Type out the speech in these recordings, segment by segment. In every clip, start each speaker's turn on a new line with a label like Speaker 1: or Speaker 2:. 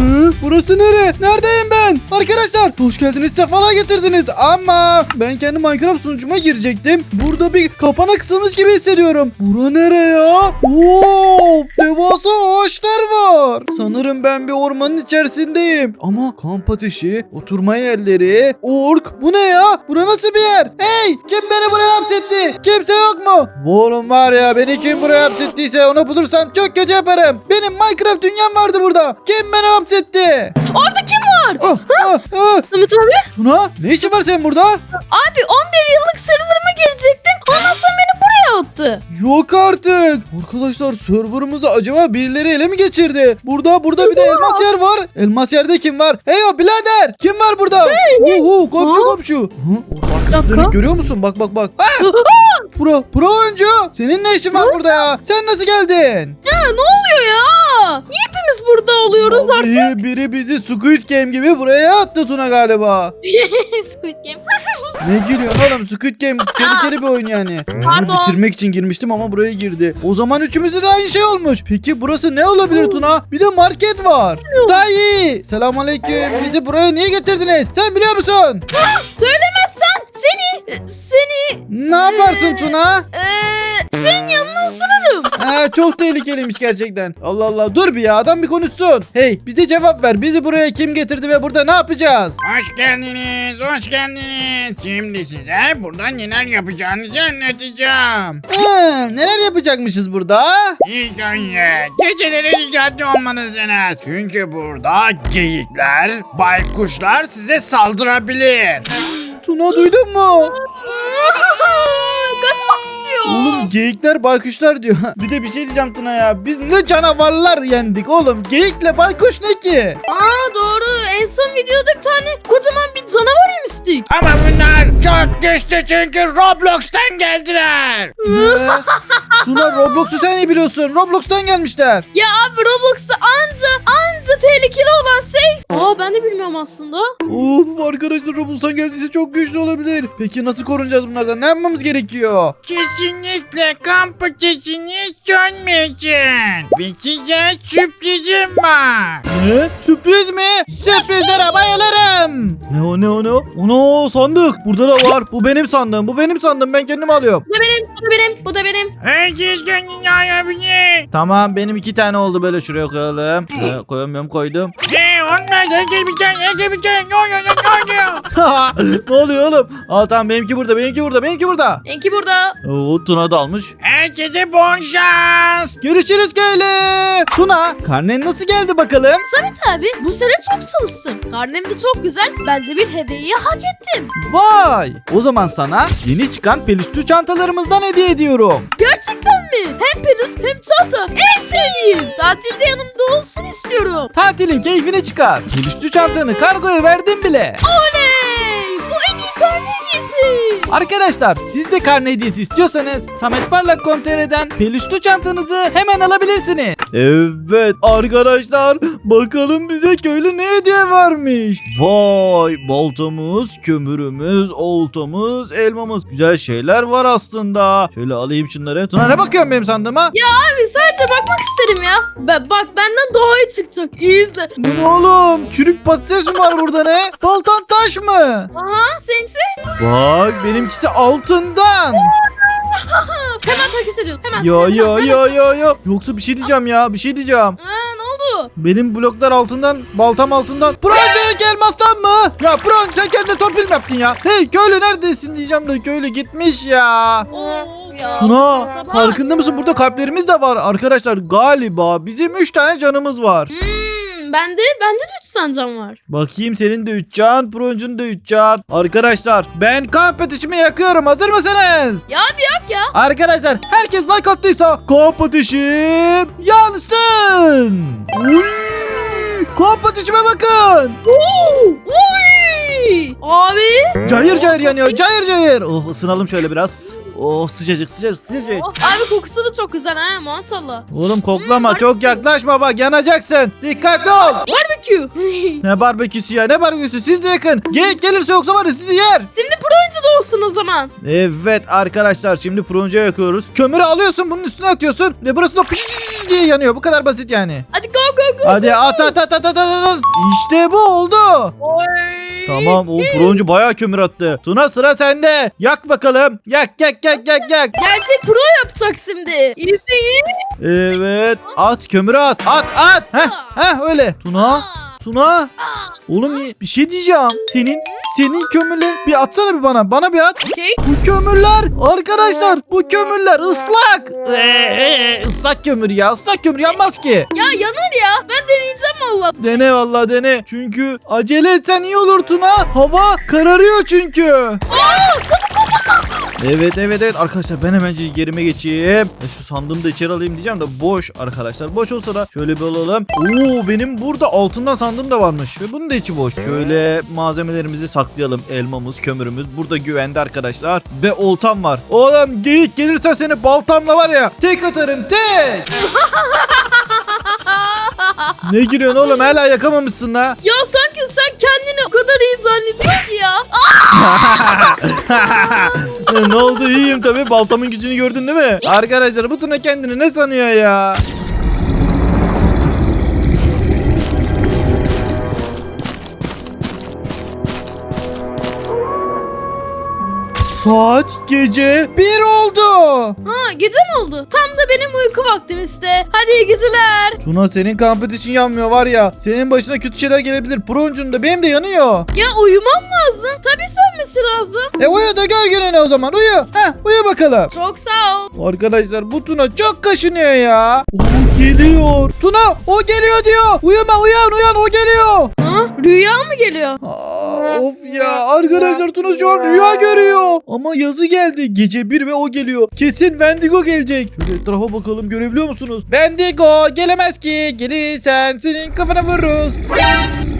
Speaker 1: Hı, burası nere? Neredeyim ben? Arkadaşlar hoş geldiniz sefalar getirdiniz ama ben kendi Minecraft sunucuma girecektim. Burada bir kapana kısılmış gibi hissediyorum. Bura nere ya? Oo, devasa ağaçlar var. Sanırım ben bir ormanın içerisindeyim. Ama kamp ateşi, oturma yerleri, ork bu ne ya? Bura nasıl bir yer? Hey kim beni buraya hapsetti? Kimse yok mu? Bu oğlum var ya beni kim buraya hapsettiyse onu bulursam çok kötü yaparım. Benim Minecraft dünyam vardı burada. Kim beni hapsetti?
Speaker 2: Orada kim var?
Speaker 1: Ah.
Speaker 2: Samet abi.
Speaker 1: Tuna ne işin var senin burada?
Speaker 2: Abi 11 yıllık serverıma girecektim. Ondan sonra beni buraya attı.
Speaker 1: Yok artık. Arkadaşlar serverımızı acaba birileri ele mi geçirdi? Burada burada bir de elmas yer var. Elmas yerde kim var? Hey o birader. Kim var burada? Oho komşu komşu. Hı? Görüyor musun? Bak bak bak. Ah! Pro, pro oyuncu. Senin ne işin var burada ya? Sen nasıl geldin?
Speaker 2: Ya ne oluyor ya? Niye hepimiz burada oluyoruz artık?
Speaker 1: Biri bizi Squid Game gibi buraya attı Tuna galiba.
Speaker 2: Squid Game.
Speaker 1: Ne gülüyorsun oğlum? Squid Game tehlikeli bir oyun yani. Onu
Speaker 2: Pardon.
Speaker 1: bitirmek için girmiştim ama buraya girdi. O zaman üçümüzde de aynı şey olmuş. Peki burası ne olabilir Tuna? Bir de market var. Dayı. Selamünaleyküm. Bizi buraya niye getirdiniz? Sen biliyor musun?
Speaker 2: Söylemezsen seni seni
Speaker 1: Ne yaparsın Tuna?
Speaker 2: eee senin yanına osururum.
Speaker 1: Ha, çok tehlikeliymiş gerçekten. Allah Allah. Dur bir ya adam bir konuşsun. Hey bize cevap ver. Bizi buraya kim getirdi ve burada ne yapacağız?
Speaker 3: Hoş geldiniz, hoş geldiniz. Şimdi size buradan neler yapacağınızı anlatacağım.
Speaker 1: Ha, neler yapacakmışız burada?
Speaker 3: İlk önce geceleri dikkatli olmalısınız. Çünkü burada geyikler, baykuşlar size saldırabilir.
Speaker 1: Tuna duydun mu?
Speaker 2: İstiyor.
Speaker 1: Oğlum geyikler baykuşlar diyor. bir de bir şey diyeceğim Tuna ya. Biz ne canavarlar yendik oğlum. Geyikle baykuş ne ki?
Speaker 2: Aa doğru. En son videoda bir tane kocaman bir canavar yemiştik.
Speaker 3: Ama bunlar çok güçlü çünkü Roblox'tan geldiler.
Speaker 1: Ne? Tuna Roblox'u sen iyi biliyorsun. Roblox'tan gelmişler.
Speaker 2: Ya abi Roblox'ta anca anca tehlikeli olan şey. Aa ben de bilmiyorum aslında.
Speaker 1: Of arkadaşlar Roblox'tan geldiyse çok güçlü olabilir. Peki nasıl korunacağız bunlardan? Ne yapmamız gerekiyor?
Speaker 3: Kesinlikle kamp ateşini sönmesin. Ve size sürprizim var.
Speaker 1: Ne? Sürpriz mi? Sürprizlere bayılırım. Ne o ne o ne o? Ono sandık. Burada da var. Bu benim sandığım. Bu benim sandığım. Ben kendim alıyorum.
Speaker 2: Bu da benim, bu da benim, bu da benim.
Speaker 3: Herkes kendini ayabilir.
Speaker 1: Tamam benim iki tane oldu böyle şuraya koyalım. Şuraya koyamıyorum koydum.
Speaker 3: Ee, olmaz. Ne oluyor, ne oluyor?
Speaker 1: ne oluyor oğlum? Aa tamam benimki burada, benimki burada, benimki burada.
Speaker 2: Benimki burada.
Speaker 1: Oo Tuna da almış.
Speaker 3: Herkese bon şans.
Speaker 1: Görüşürüz köylü. Tuna, karnen nasıl geldi bakalım?
Speaker 2: Samet abi bu sene çok çalıştım. Karnem de çok güzel. Bence bir hediyeyi hak ettim.
Speaker 1: Vay! O zaman sana yeni çıkan peluşlu çantalarımızdan hediye ediyorum.
Speaker 2: Gerçekten mi? Hem pelus hem çanta. En sevdiğim. Tatilde yanımda olsun istiyorum.
Speaker 1: Tatilin keyfini çıkar. Peluşlu çantanı kargoya verdim bile.
Speaker 2: Oley! Karne hediyesi.
Speaker 1: Arkadaşlar siz de karne hediyesi istiyorsanız sametparlak.com.tr'den peluşlu çantanızı hemen alabilirsiniz. Evet arkadaşlar bakalım bize köylü ne hediye vermiş. Vay baltamız, kömürümüz, oltamız, elmamız. Güzel şeyler var aslında. Şöyle alayım şunları. Tuna ne bakıyorsun benim sandığıma?
Speaker 2: Abi sadece bakmak istedim ya. Be- bak benden daha iyi çıkacak. İyi izle.
Speaker 1: Bu ne oğlum? Çürük patates mi var burada ne? Baltan taş mı?
Speaker 2: Aha seninkisi.
Speaker 1: Bak benimkisi altından.
Speaker 2: Hemen takip ediyorum. Hemen.
Speaker 1: Ya ya ya ya ya. Yoksa bir şey diyeceğim ya bir şey diyeceğim.
Speaker 2: Aa, ne oldu?
Speaker 1: Benim bloklar altından, baltam altından. Bronze'ninki elmastan mı? Ya Bron sen kendine torpil mi yaptın ya? Hey köylü neredesin diyeceğim de köylü gitmiş ya.
Speaker 2: Oo.
Speaker 1: Tuna farkında mısın burada kalplerimiz de var arkadaşlar galiba bizim 3 tane canımız var.
Speaker 2: Hmm, bende bende de 3 tane cam var.
Speaker 1: Bakayım senin de 3 can, Bron'cun da 3 can. Arkadaşlar ben kamp ateşimi yakıyorum hazır mısınız?
Speaker 2: Ya hadi yak ya.
Speaker 1: Arkadaşlar herkes like attıysa kamp ateşim yansın. Uy! Kamp ateşime bakın.
Speaker 2: Uy! Abi.
Speaker 1: Cayır cayır yanıyor cayır cayır. Oh ısınalım şöyle biraz. Oh sıcacık sıcacık sıcacık.
Speaker 2: Oh, abi kokusu da çok güzel ha maşallah.
Speaker 1: Oğlum koklama
Speaker 2: Hmm,
Speaker 1: çok yaklaşma bak yanacaksın. Dikkatli ol.
Speaker 2: Barbekü.
Speaker 1: Ne barbeküsü ya ne barbeküsü siz de yakın. Geyik gelirse yoksa var ya sizi yer.
Speaker 2: Şimdi pro da olsun o zaman.
Speaker 1: Evet arkadaşlar şimdi prunca yakıyoruz. Kömürü alıyorsun bunun üstüne atıyorsun ve burası da piş diye yanıyor. Bu kadar basit yani.
Speaker 2: Hadi go go go.
Speaker 1: Hadi at at at at at at. at. İşte bu oldu.
Speaker 2: Oy.
Speaker 1: Tamam o pruncu bayağı kömür attı. Tuna sıra sende. Yak bakalım. Yak yak yak yak yak.
Speaker 2: Gerçek pro yapacak şimdi. İzleyin.
Speaker 1: Evet at kömürü at. At at. Heh, heh öyle. Tuna. Tuna. Oğlum bir şey diyeceğim. Senin senin kömürler bir atsana bir bana. Bana bir at.
Speaker 2: Okey.
Speaker 1: Bu kömürler arkadaşlar bu kömürler ıslak. Ee, ee, ıslak kömür ya ıslak kömür yanmaz ki.
Speaker 2: Ya yanar ya. Ben deneyeceğim valla.
Speaker 1: Dene vallahi dene. Çünkü acele etsen iyi olur Tuna. Hava kararıyor çünkü. Evet evet evet arkadaşlar ben hemen yerime geçeyim. E, şu sandığımı da içeri alayım diyeceğim de boş arkadaşlar. Boş olsa da şöyle bir alalım. Oo benim burada altından sandığım da varmış ve bunun da içi boş. Şöyle malzemelerimizi saklayalım. Elmamız, kömürümüz burada güvende arkadaşlar. Ve oltam var. Oğlum geyik gelirse seni baltamla var ya tek atarım tek. ne gülüyorsun oğlum hala yakamamışsın la.
Speaker 2: ya sanki sen kendini o kadar iyi zannediyorsun ki ya.
Speaker 1: ne oldu iyiyim tabi baltamın gücünü gördün değil mi? Arkadaşlar bu Tuna kendini ne sanıyor ya? Saat gece bir oldu.
Speaker 2: Ha gece mi oldu? Tam da benim uyku vaktim işte. Hadi iyi geceler.
Speaker 1: Tuna senin competition yanmıyor var ya. Senin başına kötü şeyler gelebilir. Proncun da benim de yanıyor.
Speaker 2: Ya uyumam lazım. Tabii sönmesi lazım.
Speaker 1: E uyu da gör gününü o zaman uyu. Heh uyu bakalım.
Speaker 2: Çok sağ ol.
Speaker 1: Arkadaşlar bu Tuna çok kaşınıyor ya. O geliyor. Tuna o geliyor diyor. Uyuma uyan uyan o geliyor.
Speaker 2: Ha? Rüya mı geliyor?
Speaker 1: Aa, of ya arkadaşlar Tuna şu an rüya görüyor. Ama yazı geldi. Gece bir ve o geliyor. Kesin Wendigo gelecek. Şöyle etrafa bakalım görebiliyor musunuz? Wendigo gelemez ki. Gelirsen senin kafana vururuz.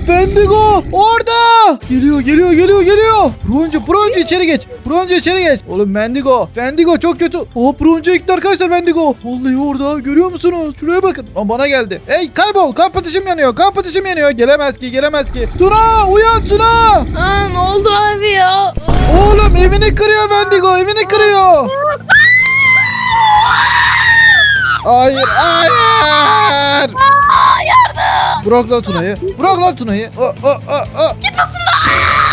Speaker 1: Wendigo orada. Geliyor geliyor geliyor geliyor. Broncu Broncu içeri geç. Broncu içeri geç. Oğlum Wendigo. Wendigo çok kötü. Oh Broncu gitti arkadaşlar Wendigo. Vallahi orada görüyor musunuz? Şuraya bakın. Lan bana geldi. Hey kaybol. Kamp ateşim yanıyor. Kamp ateşim yanıyor. Gelemez ki gelemez ki. Tuna uyan Tuna.
Speaker 2: Aa, ne oldu abi ya?
Speaker 1: Oğlum evini kırıyor Wendigo. Evini kırıyor. Hayır hayır. Bırak lan Tuna'yı. Bırak lan Tuna'yı. O, o, o, o.
Speaker 2: Gitmesin lan.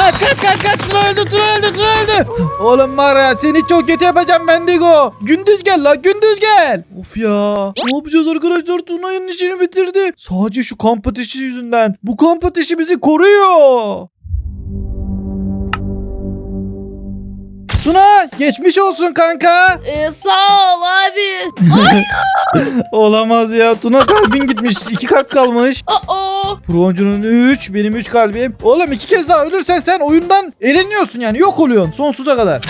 Speaker 1: Kaç kaç kaç kaç Tuna öldü Tuna öldü Tuna öldü. Oğlum var ya seni çok kötü yapacağım Bendigo. Gündüz gel la gündüz gel. Of ya. Ne yapacağız arkadaşlar Tuna'nın işini bitirdi. Sadece şu kamp ateşi yüzünden. Bu kamp ateşi bizi koruyor. Tuna geçmiş olsun kanka.
Speaker 2: Ee, sağ ol abi.
Speaker 1: Olamaz ya Tuna kalbin gitmiş. iki kalp kalmış.
Speaker 2: Aa.
Speaker 1: Proncunun 3 benim 3 kalbim. Oğlum iki kez daha ölürsen sen oyundan eleniyorsun yani yok oluyorsun sonsuza kadar.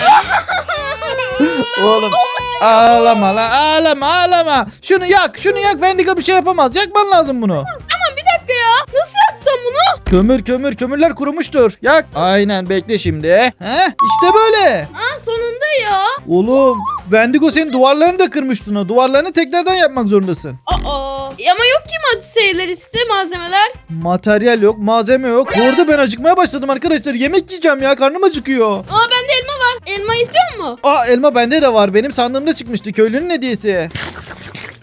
Speaker 1: Oğlum ağlama la ağlama ağlama. Şunu yak şunu yak Wendigo bir şey yapamaz. Yakman lazım bunu.
Speaker 2: Ya. Nasıl yapacağım bunu?
Speaker 1: Kömür kömür kömürler kurumuştur. Yak. Aynen bekle şimdi. Heh işte böyle.
Speaker 2: Aa, sonunda ya.
Speaker 1: Oğlum Wendigo senin duvarlarını da kırmıştın o. Duvarlarını tekrardan yapmak zorundasın.
Speaker 2: Aa. Ama yok ki madde şeyler işte malzemeler.
Speaker 1: Materyal yok, malzeme yok. Bu arada ben acıkmaya başladım arkadaşlar. Yemek yiyeceğim ya. Karnım acıkıyor.
Speaker 2: Aa bende elma var. Elma istiyor musun?
Speaker 1: Aa elma bende de var. Benim sandığımda çıkmıştı. Köylünün hediyesi.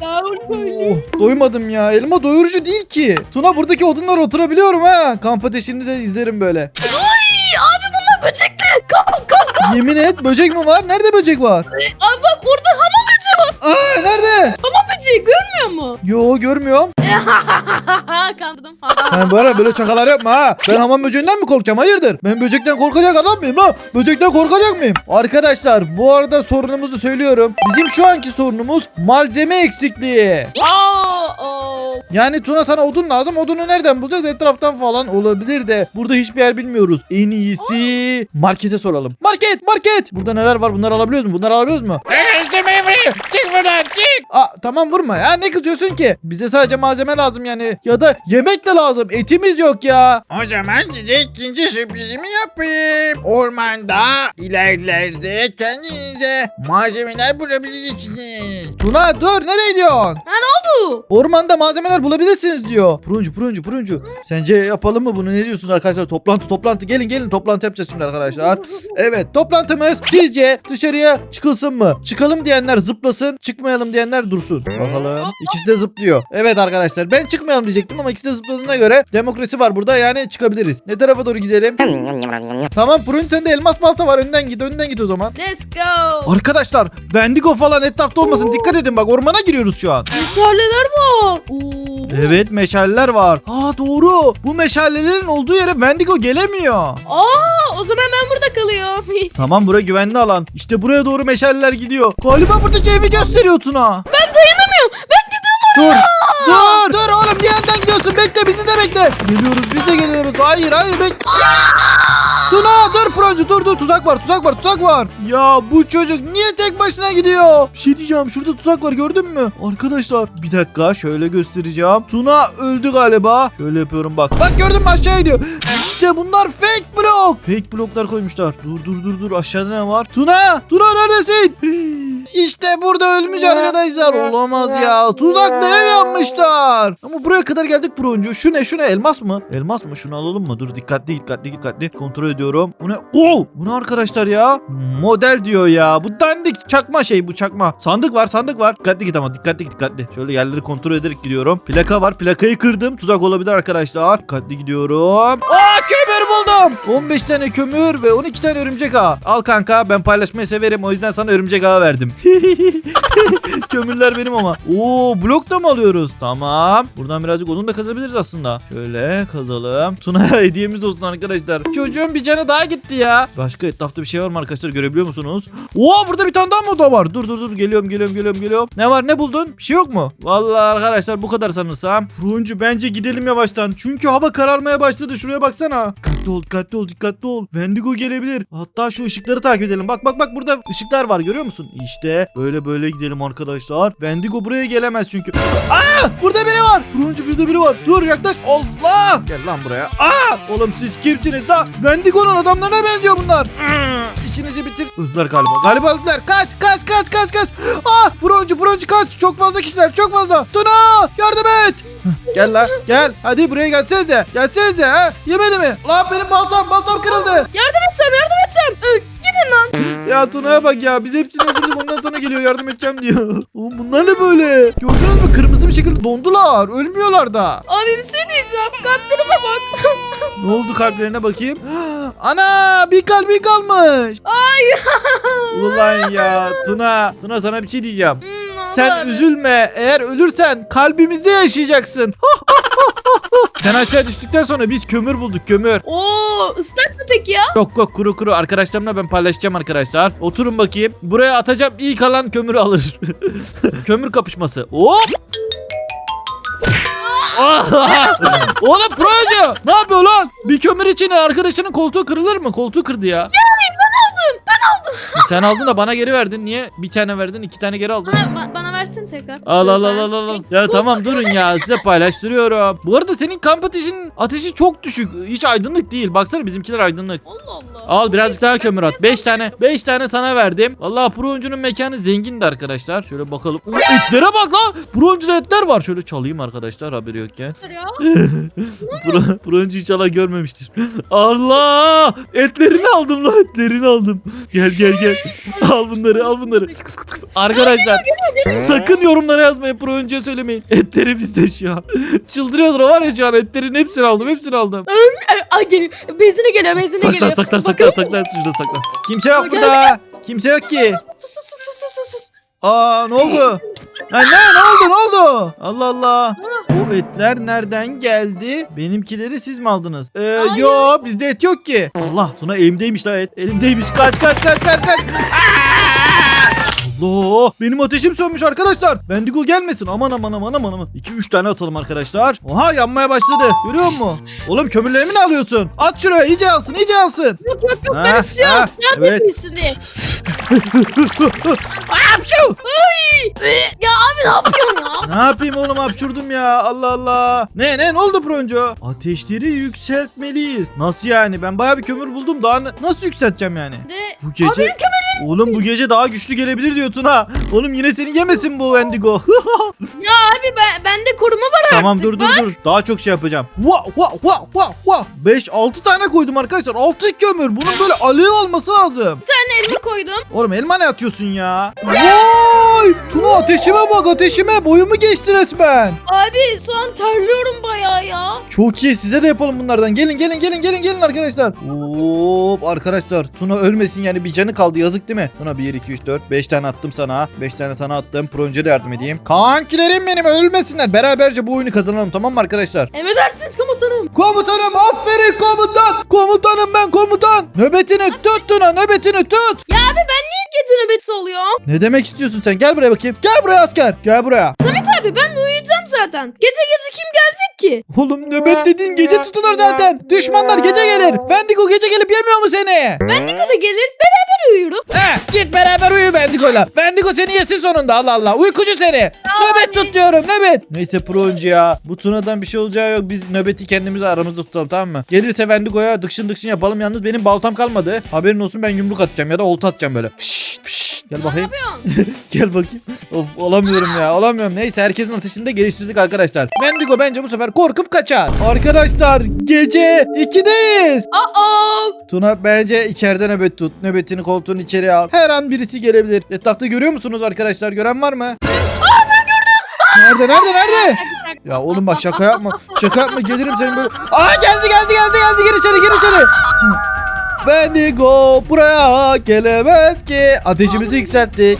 Speaker 2: Yavrum
Speaker 1: Oh, doymadım ya. Elma doyurucu değil ki. Tuna buradaki odunlara oturabiliyorum ha. Kamp ateşini de izlerim böyle.
Speaker 2: Ay abi bunlar böcekli. Kalk kalk.
Speaker 1: Yemin et böcek mi var? Nerede böcek var?
Speaker 2: Abi bak orada hamam böceği var.
Speaker 1: Aa nerede?
Speaker 2: Hamam böceği görmüyor mu?
Speaker 1: Yo görmüyorum.
Speaker 2: Kandırdım.
Speaker 1: Sen böyle böyle çakalar yapma ha. Ben hamam böceğinden mi korkacağım? Hayırdır? Ben böcekten korkacak adam mıyım lan? Böcekten korkacak mıyım? Arkadaşlar bu arada sorunumuzu söylüyorum. Bizim şu anki sorunumuz malzeme eksikliği. Yani Tuna sana odun lazım. Odunu nereden bulacağız? Etraftan falan olabilir de. Burada hiçbir yer bilmiyoruz. En iyisi markete soralım. Market, market. Burada neler var? Bunları alabiliyoruz mu? Bunları alabiliyoruz mu?
Speaker 3: Çık buradan çık.
Speaker 1: Aa tamam vurma ya. Ne kızıyorsun ki? Bize sadece malzeme lazım yani. Ya da yemek de lazım. Etimiz yok ya.
Speaker 3: O zaman size ikinci sürprizimi yapayım. Ormanda ilerlerde kendinize malzemeler bulabileceksiniz.
Speaker 1: Tuna dur nereye gidiyorsun?
Speaker 2: Bu.
Speaker 1: Ormanda malzemeler bulabilirsiniz diyor. Pruncu pruncu pruncu. Sence yapalım mı bunu? Ne diyorsunuz arkadaşlar? Toplantı toplantı. Gelin gelin toplantı yapacağız şimdi arkadaşlar. Evet toplantımız sizce dışarıya çıkılsın mı? Çıkalım diyenler zıplasın. Çıkmayalım diyenler dursun. Bakalım. İkisi de zıplıyor. Evet arkadaşlar ben çıkmayalım diyecektim ama ikisi de zıpladığına göre demokrasi var burada yani çıkabiliriz. Ne tarafa doğru gidelim? Tamam Pruncu sende elmas balta var önden git önden git o zaman.
Speaker 2: Let's go.
Speaker 1: Arkadaşlar Wendigo falan etrafta olmasın dikkat edin bak ormana giriyoruz şu an.
Speaker 2: Meşaleler var. Oo.
Speaker 1: Evet meşaleler var. Aa doğru. Bu meşalelerin olduğu yere Wendigo gelemiyor.
Speaker 2: Aa, o zaman ben burada kalıyorum.
Speaker 1: Tamam bura güvenli alan. İşte buraya doğru meşaleler gidiyor. Galiba buradaki evi gösteriyor Tuna.
Speaker 2: ben dayanamıyorum. Ben gidiyorum
Speaker 1: Dur. Dur. Dur oğlum niye önden gidiyorsun? Bekle bizi de bekle. Geliyoruz biz de geliyoruz. Hayır hayır bek. Tuna dur Procu dur dur tuzak var tuzak var tuzak var. Ya bu çocuk niye tek başına gidiyor? Bir şey diyeceğim şurada tuzak var gördün mü? Arkadaşlar bir dakika şöyle göstereceğim. Tuna öldü galiba. Şöyle yapıyorum bak. Bak gördün mü aşağı gidiyor. İşte bunlar fake blok. Fake bloklar koymuşlar. Dur dur dur dur aşağıda ne var? Tuna! Tuna neredesin? İşte burada ölmüş arkadaşlar. Olamaz ya. Tuzakla ev yapmışlar. Ama buraya kadar geldik broncu. Şu ne şu ne elmas mı? Elmas mı? Şunu alalım mı? Dur dikkatli dikkatli dikkatli. Kontrol ediyorum. Bu ne? Oo! Bu ne arkadaşlar ya? Model diyor ya. Bu dandik çakma şey bu çakma. Sandık var sandık var. Dikkatli git ama dikkatli dikkatli. Şöyle yerleri kontrol ederek gidiyorum. Plaka var. Plakayı kırdım. Tuzak olabilir arkadaşlar. Dikkatli gidiyorum. Aa kömür buldum. 15 tane kömür ve 12 tane örümcek ağı. Al kanka ben paylaşmayı severim. O yüzden sana örümcek ağı verdim. Kömürler benim ama. Oo blok da mı alıyoruz? Tamam. Buradan birazcık odun da kazabiliriz aslında. Şöyle kazalım. Tuna'ya hediyemiz olsun arkadaşlar. Çocuğun bir canı daha gitti ya. Başka etrafta bir şey var mı arkadaşlar görebiliyor musunuz? Oo burada bir tane daha mı oda var? Dur dur dur geliyorum geliyorum geliyorum geliyorum. Ne var ne buldun? Bir şey yok mu? Vallahi arkadaşlar bu kadar sanırsam. Runcu bence gidelim yavaştan. Çünkü hava kararmaya başladı. Şuraya baksana. Dikkatli ol dikkatli ol dikkatli ol. Wendigo gelebilir. Hatta şu ışıkları takip edelim. Bak bak bak burada ışıklar var görüyor musun? İşte böyle böyle gidelim arkadaşlar. Wendigo buraya gelemez çünkü. Aa! Burada biri var. Runcu burada biri var. Dur yaklaş. Allah! Gel lan buraya. Aa! Oğlum siz kimsiniz da? Wendigo'nun adamlarına benziyor bunlar. Hmm, İşinizi bitir. Öldüler galiba. Galiba öldüler. Kaç kaç kaç kaç kaç. Ah! Broncu broncu kaç. Çok fazla kişiler çok fazla. Tuna! Yardım et. Gel lan gel. Hadi buraya gelsenize. Gelsenize ha. Yemedi mi? Lan benim baltam baltam kırıldı.
Speaker 2: Yardım etsem yardım etsem. Gidin lan.
Speaker 1: Ya Tuna'ya bak ya. Biz hepsini öldürdük ondan sonra geliyor yardım edeceğim diyor. Oğlum bunlar ne böyle? Gördünüz mü? Kırmızı bir şekilde dondular. Ölmüyorlar da.
Speaker 2: Abi bir şey diyeceğim. Kalplerime bak.
Speaker 1: Ne oldu kalplerine bakayım? Ana bir kalbi kalmış.
Speaker 2: Ay.
Speaker 1: Ulan ya Tuna. Tuna sana bir şey diyeceğim.
Speaker 2: Hmm,
Speaker 1: Sen
Speaker 2: abi.
Speaker 1: üzülme. Eğer ölürsen kalbimizde yaşayacaksın. Sen aşağı düştükten sonra biz kömür bulduk kömür.
Speaker 2: Oo ıslak mı peki ya?
Speaker 1: Yok yok kuru kuru arkadaşlarımla ben paylaşacağım arkadaşlar. Oturun bakayım. Buraya atacağım ilk alan kömürü alır. kömür kapışması. Hop. Oğlum proje ne yapıyor lan? Bir kömür için arkadaşının koltuğu kırılır mı? Koltuğu kırdı ya. E Sen aldın da bana geri verdin. Niye bir tane verdin iki tane geri aldın?
Speaker 2: Bana, ba- bana versin tekrar.
Speaker 1: Al al al al al. Ya tamam durun ya size paylaştırıyorum. Bu arada senin kamp ateşinin ateşi çok düşük. Hiç aydınlık değil. Baksana bizimkiler aydınlık.
Speaker 2: Allah Allah.
Speaker 1: Al birazcık daha kömür at. 5 tane 5 tane sana verdim. Vallahi pro oyuncunun mekanı zengindi arkadaşlar. Şöyle bakalım. Oo, etlere bak lan. Pro oyuncuda etler var. Şöyle çalayım arkadaşlar haberi yokken.
Speaker 2: Ya.
Speaker 1: Pro, pro oyuncu inşallah görmemiştir. Allah! Etlerini aldım lan etlerini aldım. Gel gel gel. al bunları al bunları. Arkadaşlar sakın yorumlara yazmayın pro oyuncuya söylemeyin. Etleri bizde şu an. Çıldırıyordur o var ya şu an etlerin hepsini aldım hepsini aldım.
Speaker 2: Ay, geliyor. Benzine geliyor benzine
Speaker 1: Saklan
Speaker 2: geliyor.
Speaker 1: saklan saklan
Speaker 2: Bakın.
Speaker 1: saklan şurada saklan. Kimse yok burada. Kimse yok ki.
Speaker 2: Sus sus sus sus sus sus.
Speaker 1: Aa ne oldu? Ha, ne ne oldu ne oldu? Allah Allah. O etler nereden geldi? Benimkileri siz mi aldınız? Ee,
Speaker 2: Hayır.
Speaker 1: yo bizde et yok ki. Allah Tuna elimdeymiş la et. Elimdeymiş. Kaç kaç kaç kaç kaç. Aa! Allah benim ateşim sönmüş arkadaşlar. Bendigo gelmesin. Aman aman aman aman aman. 2-3 tane atalım arkadaşlar. Oha yanmaya başladı. Görüyor musun? Oğlum kömürlerimi ne alıyorsun? At şuraya iyice yansın iyice yansın.
Speaker 2: Yok yok yok
Speaker 1: Ha,
Speaker 2: ben
Speaker 1: ha,
Speaker 2: Yardım
Speaker 1: evet.
Speaker 2: etmişsin diye.
Speaker 1: Apşu!
Speaker 2: Ee, Ya abi ne yapıyorsun ya?
Speaker 1: Ne yapayım oğlum hapşurdum ya Allah Allah. Ne ne ne oldu Pronco? Ateşleri yükseltmeliyiz. Nasıl yani? Ben bayağı bir kömür buldum. Daha ne- nasıl yükselteceğim yani?
Speaker 2: De,
Speaker 1: Bu gece... Oğlum bu gece daha güçlü gelebilir diyor Tuna. Oğlum yine seni yemesin bu Wendigo.
Speaker 2: abi ben, bende koruma var
Speaker 1: tamam dur dur dur. Daha çok şey yapacağım. Va va va va va. 5 6 tane koydum arkadaşlar. 6 kömür. Bunun böyle alev alması lazım.
Speaker 2: Bir tane elma koydum.
Speaker 1: Oğlum elma ne atıyorsun ya? Vay! Tuna ateşime bak ateşime. Boyumu geçti resmen.
Speaker 2: Abi şu an terliyorum bayağı ya.
Speaker 1: Çok iyi size de yapalım bunlardan. Gelin gelin gelin gelin gelin arkadaşlar. Hop arkadaşlar Tuna ölmesin yani bir canı kaldı yazık değil mi? Tuna 1 2 3 4 5 tane attım sana. 5 tane sana attım. Pronca da yardım edeyim. Kankilerim benim ölmesinler. Beraberce bu oyunu kazanalım tamam mı arkadaşlar?
Speaker 2: Emredersiniz komutanım.
Speaker 1: Komutanım aferin komutan. Komutanım ben komutan. Nöbetini tut Tuna nöbetini tut.
Speaker 2: Ya abi ben niye gece nöbeti oluyor?
Speaker 1: Ne demek istiyorsun sen? Gel buraya bakayım. Gel buraya asker. Gel buraya.
Speaker 2: Samet abi ben uyuyacağım zaten. Gece gece kim gelecek ki?
Speaker 1: Oğlum nöbet dediğin gece tutulur zaten. Düşmanlar gece gelir. Bendigo gece gelip yemiyor mu seni?
Speaker 2: Bendigo da gelir beraber uyuruz.
Speaker 1: He, git beraber uyu Bendigo'yla. Bendigo seni yesin sonunda Allah Allah. Uykucu seni. Nöbet tut diyorum nöbet. Neyse pro oyuncu ya. Bu Tuna'dan bir şey olacağı yok. Biz nöbeti kendimiz aramızda tutalım tamam mı? Gelirse Bendigo'ya dıkşın dıkşın yapalım. Yalnız benim baltam kalmadı. Haberin olsun ben yumruk atacağım ya da olta atacağım böyle. Fış, fış. Gel bakayım. Gel bakayım. Of olamıyorum ya olamıyorum. Neyse herkesin ateşini de geliştirdik arkadaşlar. Bendigo bence bu sefer korkup kaçar. Arkadaşlar gece 2'deyiz.
Speaker 2: Aa,
Speaker 1: Tuna bence içeride nöbet tut. Nöbetini koltuğun içeri al. Her an birisi gelebilir. Etrafta görüyor musunuz arkadaşlar? Gören var mı? Aa ben gördüm. Nerede nerede nerede? Ya oğlum bak şaka yapma. Şaka yapma gelirim senin böyle. Aa geldi geldi geldi geldi gir içeri gir içeri. Bendigo buraya gelemez ki. Ateşimizi yükselttik.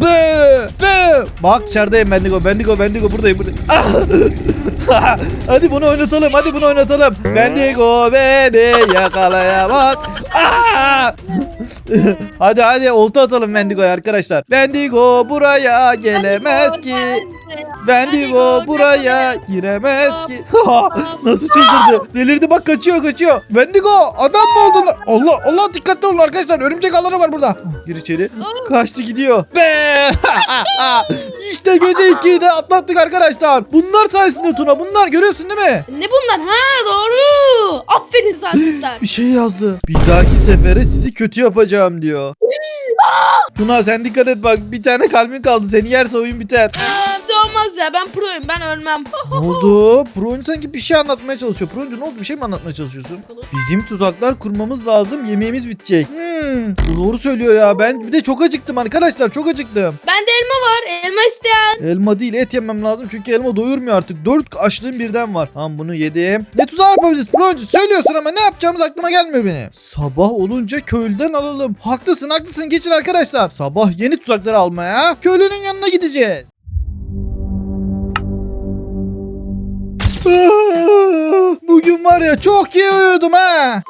Speaker 1: Bı, bı. Bak dışarıdayım Bendigo. Bendigo, Bendigo buradayım. buradayım. Hadi bunu oynatalım. Hadi bunu oynatalım. Bendigo beni yakalayamaz. Ah! hadi hadi olta atalım Bendigo'ya arkadaşlar. Bendigo buraya gelemez ki. Bendigo buraya giremez ki. Nasıl çıldırdı? Delirdi bak kaçıyor kaçıyor. Bendigo adam mı oldun? Allah Allah dikkatli olun arkadaşlar. Örümcek ağları var burada. Gir içeri. Kaçtı gidiyor. Be! işte gece 2'yi de atlattık arkadaşlar. Bunlar sayesinde Tuna. Bunlar görüyorsun değil mi?
Speaker 2: Ne bunlar? Ha doğru. Aferin saatler.
Speaker 1: Bir şey yazdı. Bir dahaki sefere sizi kötü yapacağım diyor. Tuna sen dikkat et bak. Bir tane kalbin kaldı. Seni yerse oyun biter.
Speaker 2: Aa, bir şey olmaz ya ben proyum ben ölmem.
Speaker 1: Ne oldu? Pro sanki bir şey anlatmaya çalışıyor. Pro ne oldu? Bir şey mi anlatmaya çalışıyorsun? Bizim tuzaklar kurmamız lazım. Yemeğimiz bitecek. Hmm, doğru söylüyor ya. Ben bir de çok acıktım arkadaşlar. Çok acıktım.
Speaker 2: Bende elma var. Elma isteyen.
Speaker 1: Elma değil et yemem lazım. Çünkü elma doyurmuyor artık. Dört açlığım birden var. Tamam bunu yedim. Ne tuzağı yapabiliriz? Broncu söylüyorsun ama ne yapacağımız aklıma gelmiyor benim. Sabah olunca köylüden alalım. Haklısın haklısın. Geçin arkadaşlar. Sabah yeni tuzakları almaya köylünün yanına gideceğiz. Bugün var ya çok iyi uyudum ha.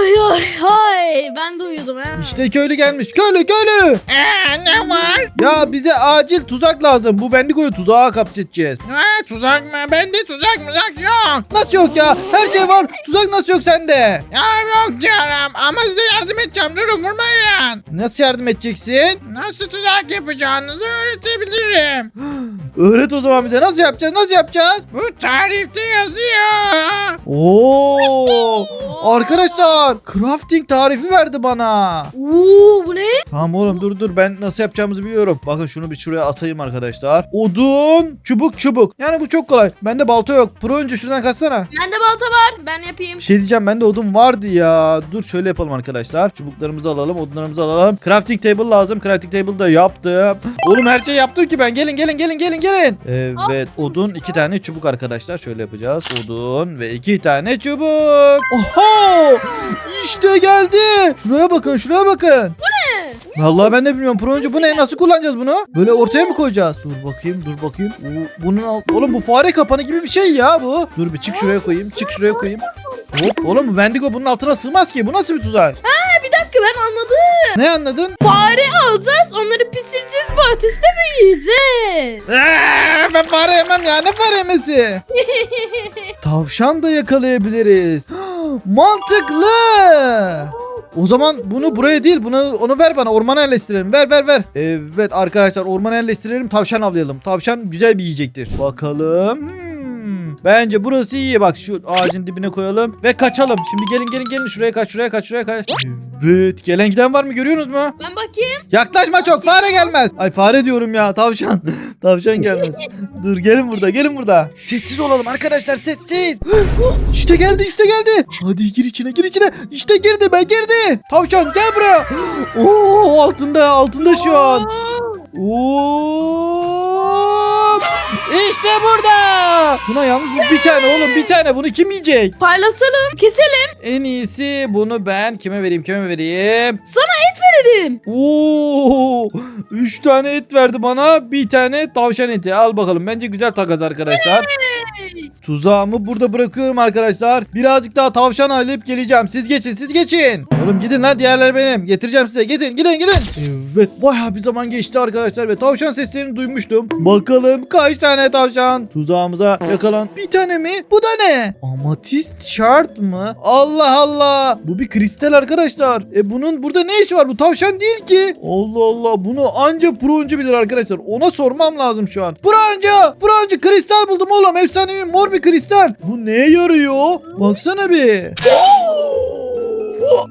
Speaker 2: Ay ay ay. Ben de uyudum ha.
Speaker 1: İşte köylü gelmiş. Köylü köylü.
Speaker 3: Ee, ne var?
Speaker 1: Ya bize acil tuzak lazım. Bu Wendigo'yu tuzağa kapsedeceğiz.
Speaker 3: Ha, tuzak mı? Bende tuzak muzak yok.
Speaker 1: Nasıl yok ya? Her şey var. Tuzak nasıl yok sende?
Speaker 3: Ya yok diyorum ama size yardım edeceğim. Durun vurmayın.
Speaker 1: Nasıl yardım edeceksin?
Speaker 3: Nasıl tuzak yapacağınızı öğretebilirim.
Speaker 1: Öğret o zaman bize. Nasıl yapacağız? Nasıl yapacağız?
Speaker 3: Bu tarifte yazıyor.
Speaker 1: Oo! Arkadaşlar, crafting tarifi verdi bana.
Speaker 2: Oo bu ne?
Speaker 1: Tamam oğlum dur dur ben nasıl yapacağımızı biliyorum. Bakın şunu bir şuraya asayım arkadaşlar. Odun, çubuk, çubuk. Yani bu çok kolay. Bende balta yok. Pro önce şuradan kaçsana.
Speaker 2: Bende balta var. Ben yapayım.
Speaker 1: Bir şey diyeceğim bende odun vardı ya. Dur şöyle yapalım arkadaşlar. Çubuklarımızı alalım, odunlarımızı alalım. Crafting table lazım. Crafting table da yaptım. Oğlum her şey yaptım ki ben. Gelin gelin gelin gelin gelin. Evet odun iki tane çubuk arkadaşlar. Şöyle yapacağız. Odun ve iki tane çubuk. Oho! İşte geldi. Şuraya bakın şuraya bakın. Vallahi ben de bilmiyorum. Pro oyuncu bu ne? Nasıl kullanacağız bunu? Böyle ortaya mı koyacağız? Dur bakayım, dur bakayım. Oo, bunun alt... Oğlum bu fare kapanı gibi bir şey ya bu. Dur bir çık şuraya koyayım. Çık şuraya koyayım. Hop oğlum bu Wendigo bunun altına sığmaz ki. Bu nasıl bir tuzak?
Speaker 2: Bir dakika ben anladım.
Speaker 1: Ne anladın?
Speaker 2: Fare alacağız onları pişireceğiz patateste ve yiyeceğiz.
Speaker 1: Ben fare yemem ya. Ne fare yemesi? Tavşan da yakalayabiliriz. Mantıklı. O zaman bunu buraya değil bunu onu ver bana ormana yerleştirelim. Ver ver ver. Evet arkadaşlar ormana yerleştirelim tavşan avlayalım. Tavşan güzel bir yiyecektir. Bakalım. Hmm. Bence burası iyi bak şu ağacın dibine koyalım ve kaçalım. Şimdi gelin gelin gelin şuraya kaç şuraya kaç şuraya kaç. Evet gelen giden var mı görüyorsunuz mu?
Speaker 2: Ben bakayım.
Speaker 1: Yaklaşma çok fare gelmez. Ay fare diyorum ya tavşan. tavşan gelmez. Dur gelin burada gelin burada. Sessiz olalım arkadaşlar sessiz. işte geldi işte geldi. Hadi gir içine gir içine. İşte girdi be girdi. Tavşan gel buraya. Oo altında altında şu an. Oo. İşte burada. Tuna yalnız bu bir tane oğlum bir tane bunu kim yiyecek?
Speaker 2: Paylaşalım keselim
Speaker 1: En iyisi bunu ben kime vereyim kime vereyim?
Speaker 2: dedim.
Speaker 1: Oo, 3 tane et verdi bana. Bir tane tavşan eti. Al bakalım. Bence güzel takas arkadaşlar. Tuzağımı burada bırakıyorum arkadaşlar. Birazcık daha tavşan alıp geleceğim. Siz geçin, siz geçin. Oğlum gidin lan diğerler benim. Getireceğim size. Gidin, gidin, gidin. Evet, bayağı bir zaman geçti arkadaşlar ve tavşan seslerini duymuştum. Bakalım kaç tane tavşan tuzağımıza yakalan. Bir tane mi? Bu da ne? Amatist şart mı? Allah Allah. Bu bir kristal arkadaşlar. E bunun burada ne işi var? Bu tavşan değil ki. Allah Allah. Bunu anca proncu bilir arkadaşlar. Ona sormam lazım şu an. Proncu! Proncu kristal buldum oğlum. Efsanevi mor bir kristal. Bu neye yarıyor? Baksana bir.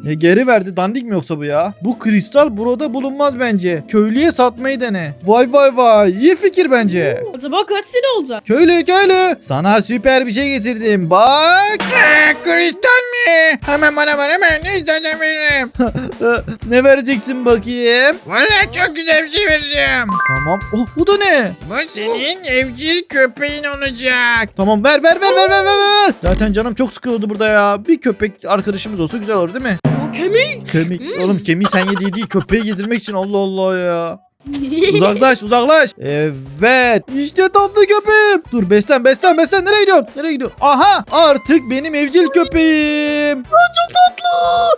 Speaker 1: Ne geri verdi dandik mi yoksa bu ya? Bu kristal burada bulunmaz bence. Köylüye satmayı dene. Vay vay vay iyi fikir bence.
Speaker 2: Acaba kaç lira olacak?
Speaker 1: Köylü köylü sana süper bir şey getirdim bak.
Speaker 3: Aa, kristal mi? Hemen bana ver hemen. Ne istersen veririm.
Speaker 1: ne vereceksin bakayım?
Speaker 3: Valla çok güzel bir şey vereceğim.
Speaker 1: Tamam. Oh bu da ne?
Speaker 3: Bu senin evcil köpeğin olacak.
Speaker 1: Tamam ver ver ver ver ver ver ver. Zaten canım çok sıkıldı burada ya. Bir köpek arkadaşımız olsa güzel olur değil mi?
Speaker 2: O kemik.
Speaker 1: Kemik.
Speaker 2: Hmm.
Speaker 1: Oğlum kemiği sen yediği değil köpeği yedirmek için Allah Allah ya. Uzaklaş uzaklaş. Evet. İşte tatlı köpeğim. Dur beslen beslen beslen. Nereye gidiyorsun? Nereye gidiyorsun? Aha artık benim evcil köpeğim.
Speaker 2: Tatlı.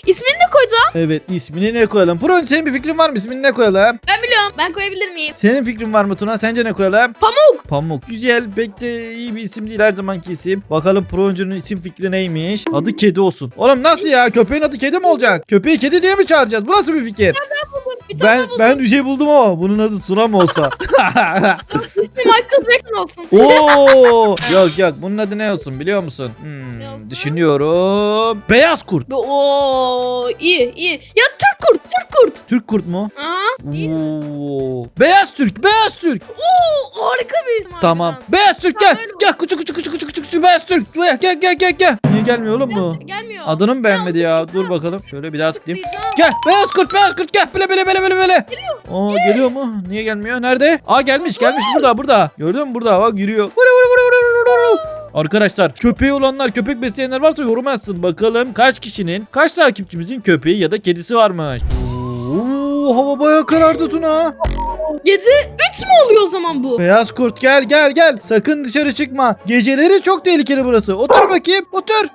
Speaker 2: İsmini ne koyacağım?
Speaker 1: Evet ismini ne koyalım? Pron senin bir fikrin var mı? İsmini ne koyalım?
Speaker 2: Ben biliyorum. Ben koyabilir miyim?
Speaker 1: Senin fikrin var mı Tuna? Sence ne koyalım?
Speaker 2: Pamuk.
Speaker 1: Pamuk. Güzel. Pek de iyi bir isim değil her zamanki isim. Bakalım Proncu'nun isim fikri neymiş? Adı kedi olsun. Oğlum nasıl ya? Köpeğin adı kedi mi olacak? Köpeği kedi diye mi çağıracağız? Bu nasıl bir fikir?
Speaker 2: Bir tane
Speaker 1: Ben ben bir şey buldum ama bunun adı Tuna mı olsa?
Speaker 2: İsmi Michael Jackson olsun.
Speaker 1: Oo! Yok yok bunun adı ne olsun biliyor musun? Hmm,
Speaker 2: Ne olsun?
Speaker 1: düşünüyorum. Beyaz kurt.
Speaker 2: Oo iyi iyi. Ya Türk kurt, Türk kurt.
Speaker 1: Türk kurt mu?
Speaker 2: Aha. Değil mi?
Speaker 1: Oo. Beyaz Türk, beyaz Türk.
Speaker 2: Oo harika bir isim.
Speaker 1: Tamam.
Speaker 2: harbiden.
Speaker 1: Beyaz Türk
Speaker 2: Tamam,
Speaker 1: gel.
Speaker 2: öyle
Speaker 1: Gel kuçu kuçu kuçu kuçu kuçu beyaz Türk. Gel gel gel gel gel. Niye gelmiyor oğlum bu?
Speaker 2: Gelmiyor.
Speaker 1: Adını mı beğenmedi ya?
Speaker 2: Tamam,
Speaker 1: Dur bakalım. Şöyle bir daha tıklayayım. Gel beyaz kurt beyaz kurt gel bile bile bile bile. Geliyor. Aa geliyor mu? Niye gelmiyor? Nerede? Aa gelmiş gelmiş burada burada. Gördün mü burada bak yürüyor. Vuru, vuru, vuru, vuru, vuru, vuru. Arkadaşlar köpeği olanlar köpek besleyenler varsa yorum yazsın bakalım kaç kişinin kaç takipçimizin köpeği ya da kedisi varmış. Oo, hava bayağı karardı Tuna.
Speaker 2: Gece 3 mü oluyor o zaman bu?
Speaker 1: Beyaz kurt gel gel gel. Sakın dışarı çıkma. Geceleri çok tehlikeli burası. Otur bakayım otur.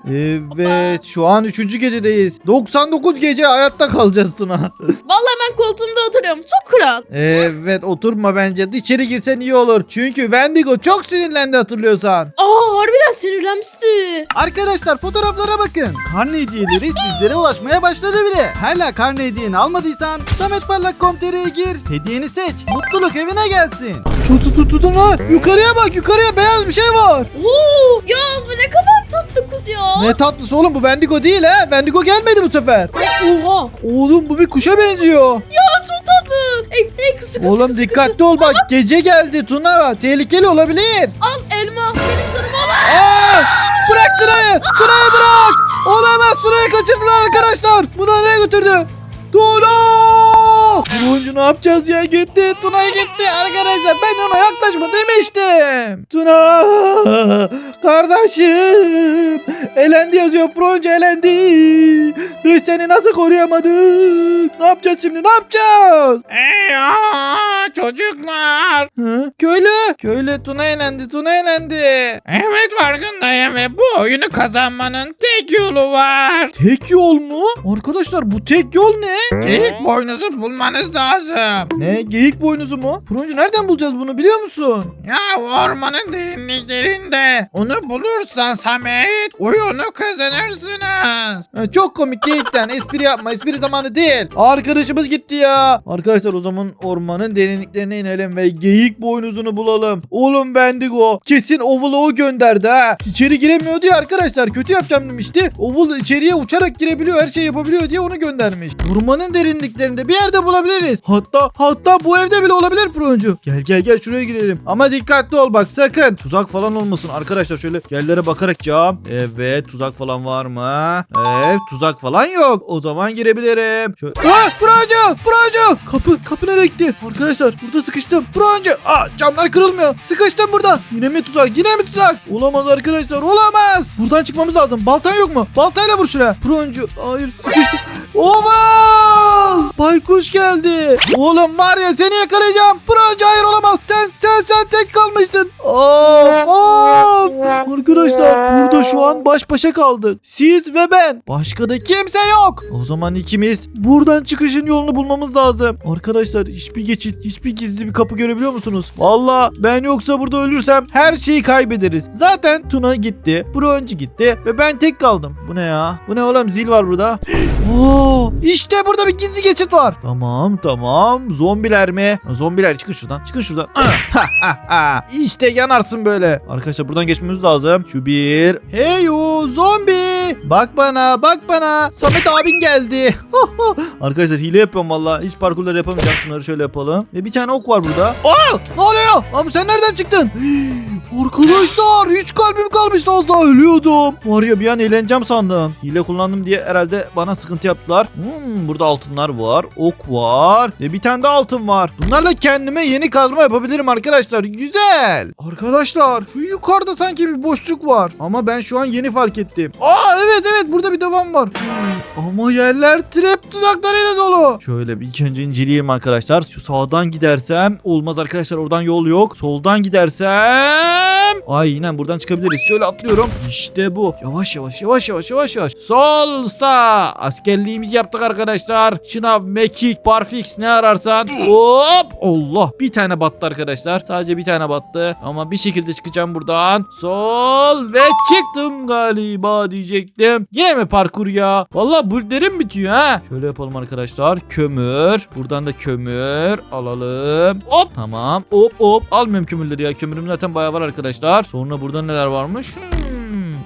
Speaker 1: Evet şu an 3. gecedeyiz. 99 gece hayatta kalacağız Tuna.
Speaker 2: Vallahi ben koltuğumda oturuyorum. Çok kral.
Speaker 1: Evet oturma bence. İçeri girsen iyi olur. Çünkü Wendigo çok sinirlendi hatırlıyorsan.
Speaker 2: Aa harbiden sinirlenmişti.
Speaker 1: Arkadaşlar fotoğraflara bakın. Karne hediyeleri sizlere ulaşmaya başladı bile. Hala karne hediyeni almadıysan sametparlak.com.tr'ye gir. Hediyeni seç. Mutluluk evine gelsin. Tut tut tut tut Yukarıya bak yukarıya beyaz bir şey var.
Speaker 2: Oo ya bu ne kadar tatlı kuz ya.
Speaker 1: Ne tatlısı oğlum bu Wendigo değil ha. Wendigo gelmedi bu sefer.
Speaker 2: Oha.
Speaker 1: Oğlum bu bir kuşa benziyor.
Speaker 2: Ya çok tatlı. Ey, ey kızı kızı
Speaker 1: Oğlum
Speaker 2: kızı,
Speaker 1: dikkatli ol bak. Gece geldi Tuna. Tehlikeli olabilir.
Speaker 2: Al elma. Benim canım al.
Speaker 1: Aa! Bırak Tuna'yı! Tuna'yı bırak! Olamaz Tuna'yı kaçırdılar arkadaşlar. Bunu nereye götürdü? Tuna! Turuncu ne yapacağız ya? Gitti. Tuna'ya gitti arkadaşlar. Ben ona yaklaşma demiştim. Tuna! Kardeşim! Elendi yazıyor. Turuncu elendi. Biz seni nasıl koruyamadık? Ne yapacağız şimdi? Ne yapacağız?
Speaker 3: Ey aa, çocuklar.
Speaker 1: Hı? Köylü! Köylü Tuna elendi. Tuna elendi.
Speaker 3: Evet farkındayım ve bu oyunu kazanmanın tek tek yolu var.
Speaker 1: Tek yol mu? Arkadaşlar bu tek yol ne?
Speaker 3: Geyik boynuzu bulmanız lazım.
Speaker 1: Ne? Geyik boynuzu mu? Turuncu nereden bulacağız bunu biliyor musun?
Speaker 3: Ya ormanın derinliklerinde onu bulursan Samet oyunu kazanırsınız.
Speaker 1: Ha, çok komik geyikten espri yapma espri zamanı değil. Arkadaşımız gitti ya. Arkadaşlar o zaman ormanın derinliklerine inelim ve geyik boynuzunu bulalım. Oğlum Bendigo kesin o vlogu gönderdi ha. İçeri giremiyordu ya arkadaşlar kötü yapacağım demişti. Oval içeriye uçarak girebiliyor her şey yapabiliyor diye onu göndermiş. Ormanın derinliklerinde bir yerde bulabiliriz. Hatta hatta bu evde bile olabilir Proncu. Gel gel gel şuraya girelim. Ama dikkatli ol bak sakın. Tuzak falan olmasın arkadaşlar şöyle yerlere bakarak cam. Evet tuzak falan var mı? Evet tuzak falan yok. O zaman girebilirim. Şöyle... Ah Proncu Proncu. Kapı kapı nereye gitti? Arkadaşlar burada sıkıştım. Proncu. Aa camlar kırılmıyor. Sıkıştım burada. Yine mi tuzak yine mi tuzak? Olamaz arkadaşlar olamaz. Buradan çıkmamız lazım. Baltan yok mu? Baltayla vur şuraya. Proncu. Hayır sıkıştım. Oval! Baykuş geldi. Oğlum var ya seni yakalayacağım. Proncu hayır olamaz. Sen sen sen tek kalmıştın. Of of. Arkadaşlar burada şu an baş başa kaldık. Siz ve ben. Başka da kimse yok. O zaman ikimiz buradan çıkışın yolunu bulmamız lazım. Arkadaşlar hiçbir geçit, hiçbir gizli bir kapı görebiliyor musunuz? Valla ben yoksa burada ölürsem her şeyi kaybederiz. Zaten Tuna gitti, Broncu gitti ve ben tek kaldım. Bu ne ya? Bu ne oğlum zil var burada. Oo, işte burada bir gizli geçit var. Tamam tamam. Zombiler mi? Zombiler çıkın şuradan. Çıkın şuradan. işte yanarsın böyle. Arkadaşlar buradan geçmemiz lazım. Şu bir. Hey o Bak bana bak bana. Samet abin geldi. Arkadaşlar hile yapıyorum valla. Hiç parkurlar yapamayacağım. Şunları şöyle yapalım. Ve bir tane ok var burada. Aa, ne oluyor? Abi sen nereden çıktın? Arkadaşlar hiç kalbim kalmıştı az daha ölüyordum. Var ya bir an eğleneceğim sandım. Hile kullandım diye herhalde bana sıkıntı yaptılar. Hmm, burada altınlar var. Ok var. Ve bir tane de altın var. Bunlarla kendime yeni kazma yapabilirim arkadaşlar. Güzel. Arkadaşlar şu yukarıda sanki bir boşluk var. Ama ben şu an yeni fark ettim. Aa evet evet burada bir devam var. Ama yerler trap tuzaklarıyla dolu. Şöyle bir ilk önce inceleyeyim arkadaşlar. Şu sağdan gidersem olmaz arkadaşlar oradan yol yok. Soldan gidersem aynen buradan çıkabiliriz. Şöyle atlıyorum. İşte bu. Yavaş yavaş yavaş yavaş yavaş yavaş. Sol. Askerliğimizi yaptık arkadaşlar. Şınav, mekik, barfix ne ararsan. Hop. Allah. Bir tane battı arkadaşlar. Sadece bir tane battı. Ama bir şekilde çıkacağım buradan. Sol ve çıktım galiba diyecektim. Yine mi parkur ya? Vallahi bu derin bitiyor ha. Şöyle yapalım arkadaşlar. Kömür. Buradan da kömür alalım. Hop. Tamam. Hop hop. Almıyorum kömürleri ya. Kömürüm zaten bayağı var arkadaşlar. Sonra burada neler varmış? Hmm.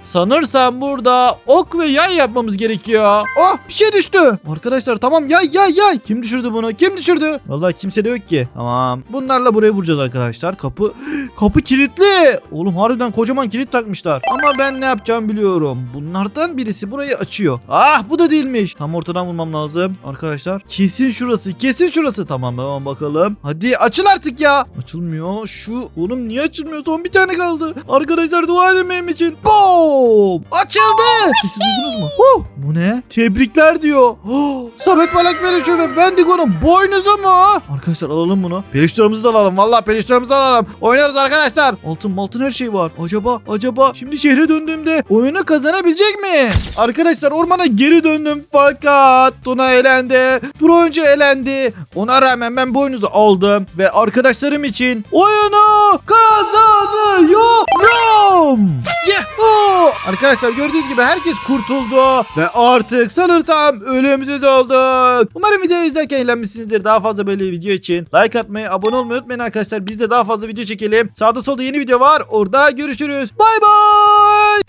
Speaker 1: Sanırsam burada ok ve yay yapmamız gerekiyor. Oh bir şey düştü. Arkadaşlar tamam yay yay yay. Kim düşürdü bunu? Kim düşürdü? Vallahi kimse de yok ki. Tamam. Bunlarla buraya vuracağız arkadaşlar. Kapı kapı kilitli. Oğlum harbiden kocaman kilit takmışlar. Ama ben ne yapacağımı biliyorum. Bunlardan birisi burayı açıyor. Ah bu da değilmiş. Tam ortadan vurmam lazım. Arkadaşlar kesin şurası. Kesin şurası. Tamam tamam bakalım. Hadi açıl artık ya. Açılmıyor. Şu oğlum niye açılmıyor? Son bir tane kaldı. Arkadaşlar dua edin benim için. Boom! Açıldı. Sesi duydunuz mu? Huh! Bu ne? Tebrikler diyor. Oh! Samet Balak Peluşu ve Wendigo'nun boynuzu mu? Arkadaşlar alalım bunu. Peluşlarımızı da alalım. Vallahi peluşlarımızı alalım. Oynarız arkadaşlar. Altın altın her şey var. Acaba acaba şimdi şehre döndüğümde oyunu kazanabilecek mi? Arkadaşlar ormana geri döndüm fakat Tuna elendi. Broncu elendi. Ona rağmen ben boynuzu aldım ve arkadaşlarım için oyunu kazanıyorum. Yahoo! Arkadaşlar gördüğünüz gibi herkes kurtuldu ve artık sanırsam ölümsüz olduk. Umarım videoyu izlerken eğlenmişsinizdir. Daha fazla böyle video için like atmayı, abone olmayı unutmayın arkadaşlar. Biz de daha fazla video çekelim. Sağda solda yeni video var. Orada görüşürüz. Bay bay.